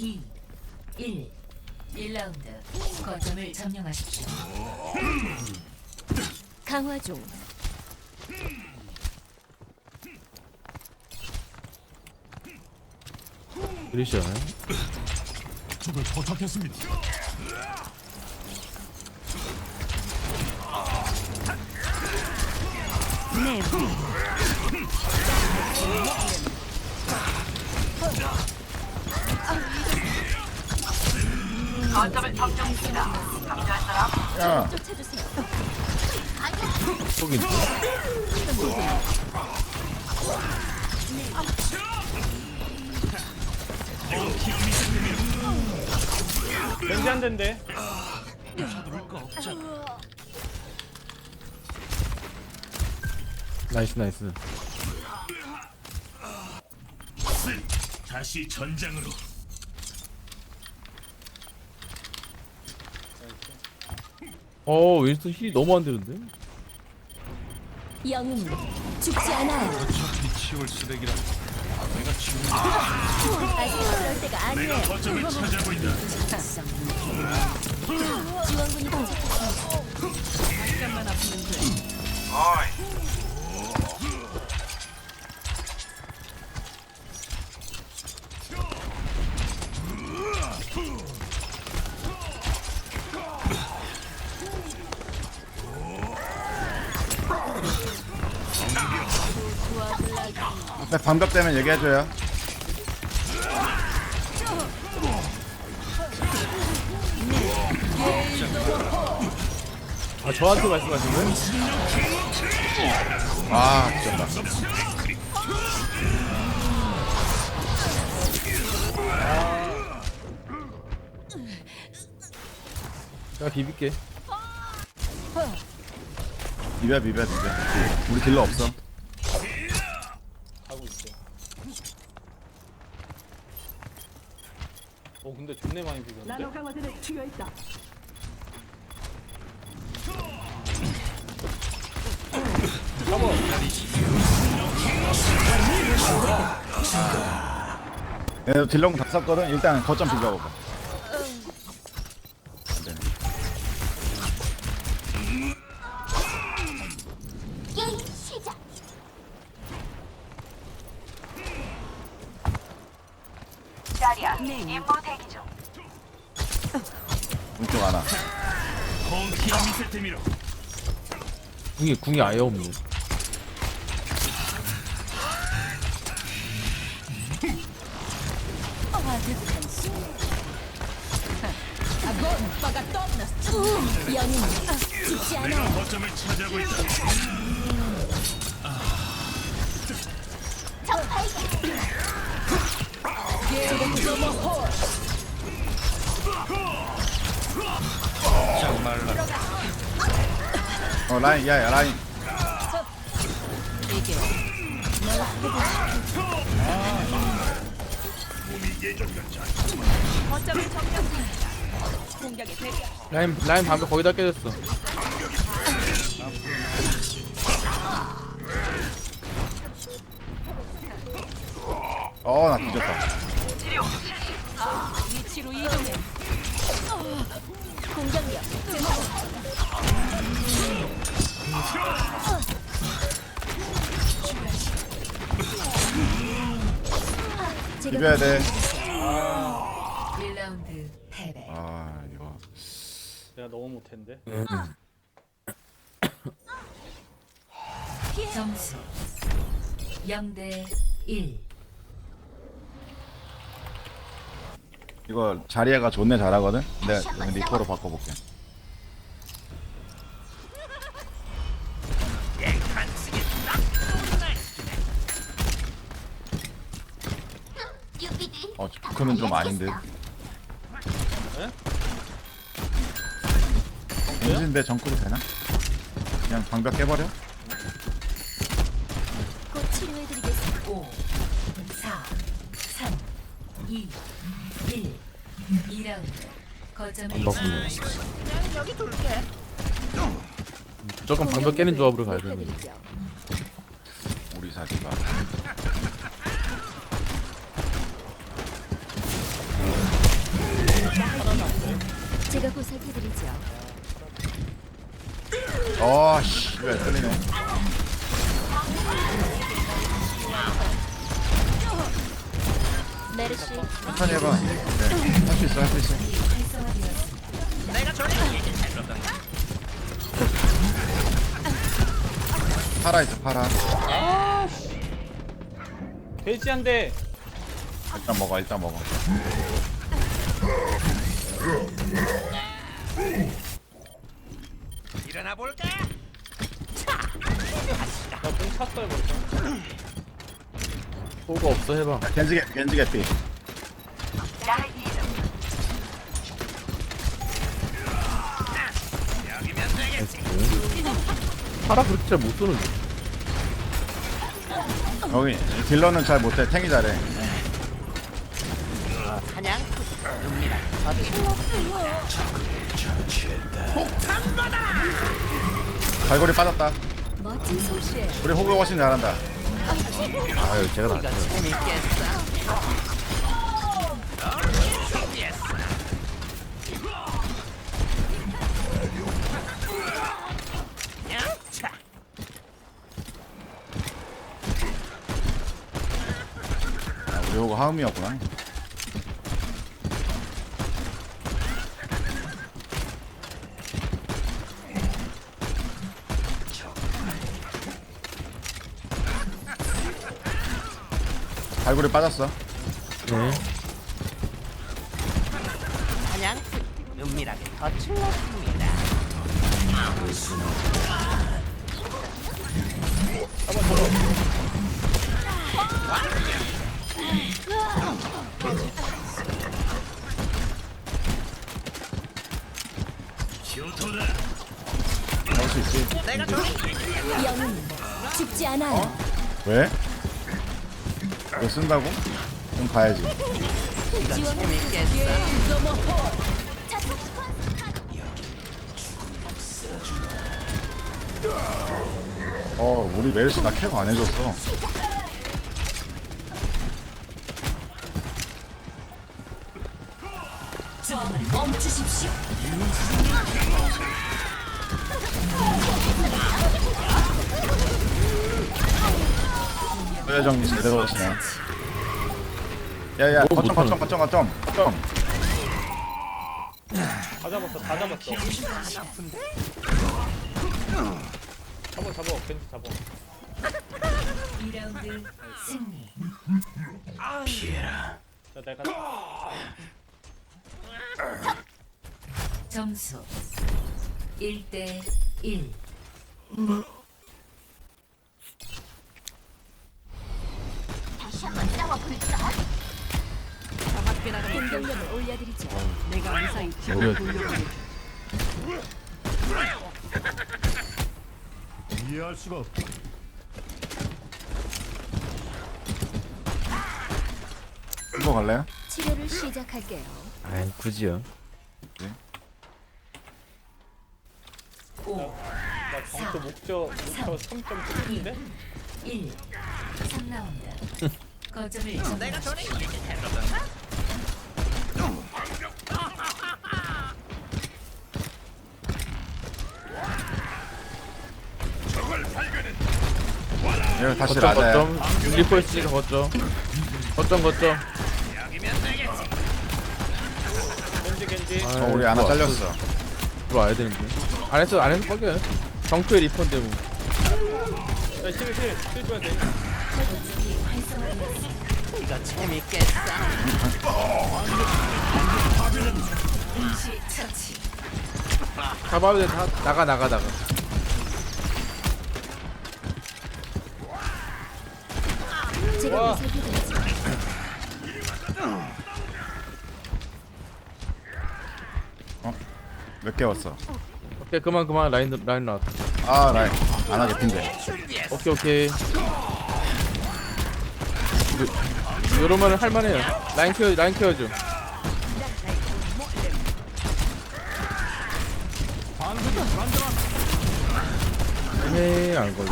2, 1. 1라운드. 거점을 점령하십시오. 강화 중. 그러시잖아요. 적을 포착했습니다. 네. 야 쫓아주세요. 속인데. 왠지 안 된대. 나이스 나이스. 다시 전장으로. 어 윈스턴 힐이 너무 안 되는데? 영웅 죽지 않아요. 어차피 치울 쓰레기라. 내가 치울. 아직 그럴 때가 아니에요. 내가 거점을 찾아고 있다. 지원군이 도 때문에 얘기해줘요. 아 저한테 말씀하신 거예요? 아 미쳤다. 제가 비빌게. 비벼 비벼 비벼. 우리 딜러 없어 하고 있어. 어 근데 존내 많이 비겼는데. 얘도 딜러 다 썼거든. 일단 거점 비벼보고 왼쪽 하나. 궁이 궁이 아예 없네. 우, 영웅 죽지 내가 않아요. 거점을 찾아고 있다. 말라. 어 라인 야야 라인 라인 라인 방금 거기다 깨졌어. 어나 뒤졌다 비벼야 돼아 1라운드 패배. 이거 내가 너무 못했는데. 점수 0대 1. 이거 자리애가 존내 잘하거든 내가 리퍼로 바꿔볼게 어 크는 좀 아닌데 엔진데 정크도 되나? 그냥 방벽 깨버려? 곧 치료해드리겠습니다. 5, 4, 3, 2, 1. 2라운드. 거점을 안 바꾸네. 무조건 방벽 깨는 조합으로 가야. 해드리죠. 우리 사기가 어씨 왜 끌리네 메르시 해봐 네 할 수 있어 할 수 있어 파라 있어 파라 돼지 한 대. 일단 먹어 일단 먹어 나공 찼어요 벌써. 호가 없어 해봐. 겐지 개 겐지 개피 파라 그렇게 잘 못 쏘는데. 여기 딜러는 잘 못해 탱이 잘해 갈고리 빠졌다. 멋진 솜씨에 우리 호그 훨씬 잘한다. 아유 제가 낫죠. 아, 우리 호그 하음이었구나 갈고리 빠졌어 네. 교토다. 먹을 수 있지 죽지 않아요. 왜? 이거 쓴다고? 그럼 가야지 어 우리 메르시 나 케어 안 해줬어 멈추십시오. 소외 정리 제대로 하시네 야야 뭐 거점 거점 거점 거점 거점 다 잡았어 다 잡았어. 잡어 잡어 겐지 잡어. 2라운드 승리. 자 내가 점수 1대 1. 공격력을 올려드리죠. 이해할 수가 없다. 갈래요? 치료를 시작할게요. 아이 굳이요. 5, 나 점수 목표 목표 3.7인데 1. 3라운드. 거점을 점령하십시오. 여기 다시 거점 라자야 거점. 리퍼 있으니까 거점. 거점 거점. 겐지 겐지. 아, 어 우리 하나 잘렸어 들어와야 되는데. 안에서 안에서 뻐겨요. 정크의 리퍼인데 뭐. 야 실 실 실 줘야 돼. 잡아야 돼. 다 나가 나가 나가. 제가 와. 보살펴드리죠. 몇 개 왔어 오케이 그만 그만 라인 라인 나왔다. 아 라인 안 하게 핀데 오케이 오케이. 이러면은 할만해요. 라인 케어 라인 케어죠. 에이 안 걸려.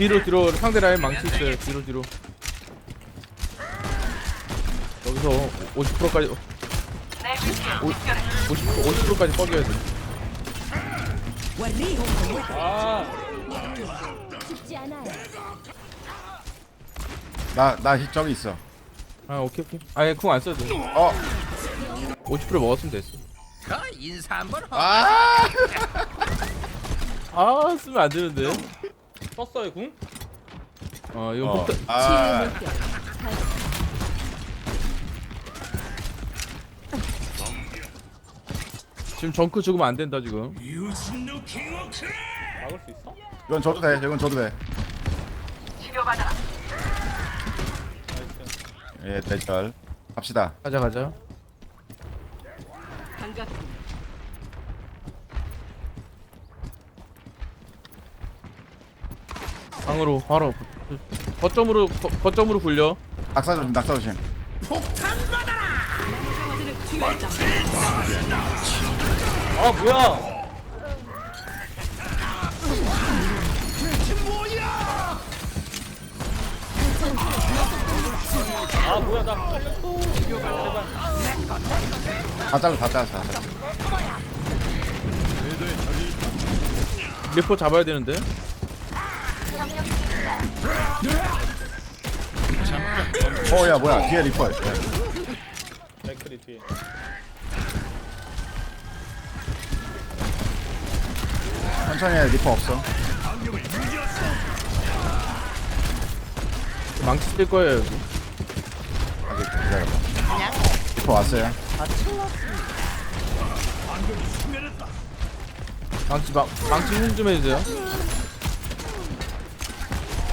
뒤로 뒤로 상대 라인 망치 있어요. 뒤로 뒤로. 여기서 50%까지 50 50%까지 뻐겨야 돼. 아 않아요. 나나 저기 있어 아 오케이 오케이. 아예 궁 안 써도 돼. 어50% 먹었으면 됐어. 아! 아 쓰면 안 되는데. 썼어요 궁? 어 이거 어. 폭탄 아 지금 정크 죽으면 안 된다 지금. 막을 수 있어? 이건 줘도 돼 이건 줘도 돼 예, 대절 갑시다. 가자 가자. 방으로 바로 거점으로 거, 거점으로 굴려. 낙사 조심, 낙사 조심. 아 뭐야 아 뭐야 나 살렸어 제발 다 잘라, 다 잘라, 다 잘라. 리포 잡아야 되는데. 어, 야, 뭐야? 뒤에 리퍼. 야, 맥크리 뒤에 천천히 해, 리퍼 없어. 망치 쓸 거예요 여기. 아직 기다려봐. 리퍼 왔어요. 망치 망 망치 힘좀 해주세요.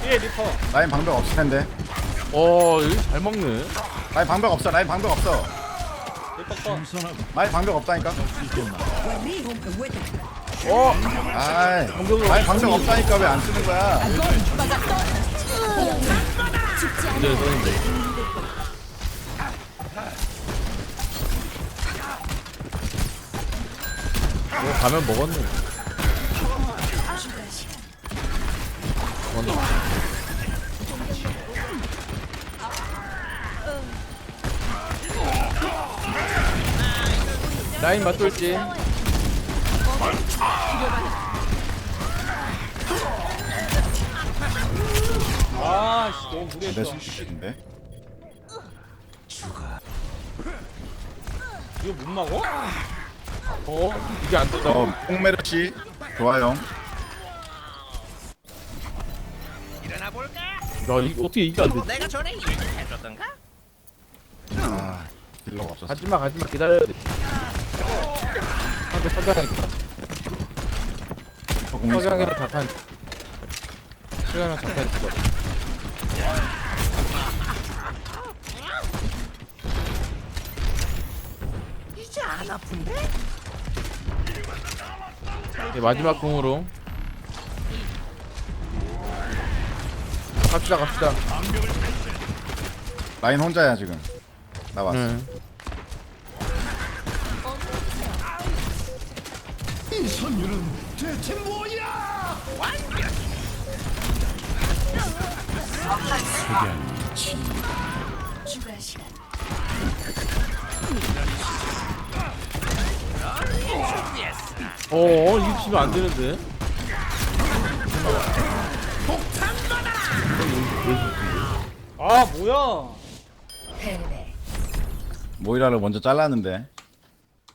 뒤에 리퍼 라인 방벽 없을 텐데. 어잘 먹네. 라인 방벽 없어, 라인 방벽 없어. 리퍼 라인 방벽 없다니까. 어 아이, 라인 방벽 없다니까 왜 안 쓰는 거야? 이제 썼는데. 뭐 가면. 먹었네. 라인 맞돌지. 아씨 너무 내 무리했어 수인데. 이거 못 막어? 어 이게 안 된다. 어, 뽕메르시 좋아요. 야 이, 어떻게 이게 안 돼? 아, 딜러가 없었어. 가지마 가지마 기다려야 돼. 한대 선장하니까. 저 공이 있어. 서장이랑 자탄. 시간이랑 자탄 있어. 이제 마지막 공으로 갑시다 갑시다 라인 혼자야 지금. 나 왔어. 네. 대체 뭐야? 추가 시간 어 이거 치면 안 되는데? 아 뭐야? 모이라를 먼저 잘랐는데.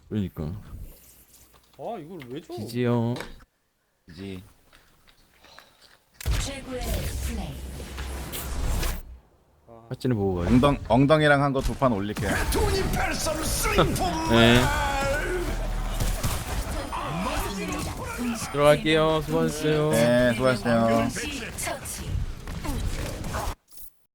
그러니까 아 이걸 왜 줘? 지지요. 이지. 최고의 플레이. 파찌는 보고 가요. 엉덩 엉덩이랑 한 거 두판 쓰인 네. 들어갈게요. 수고하셨어요. 네, 수고하셨어요.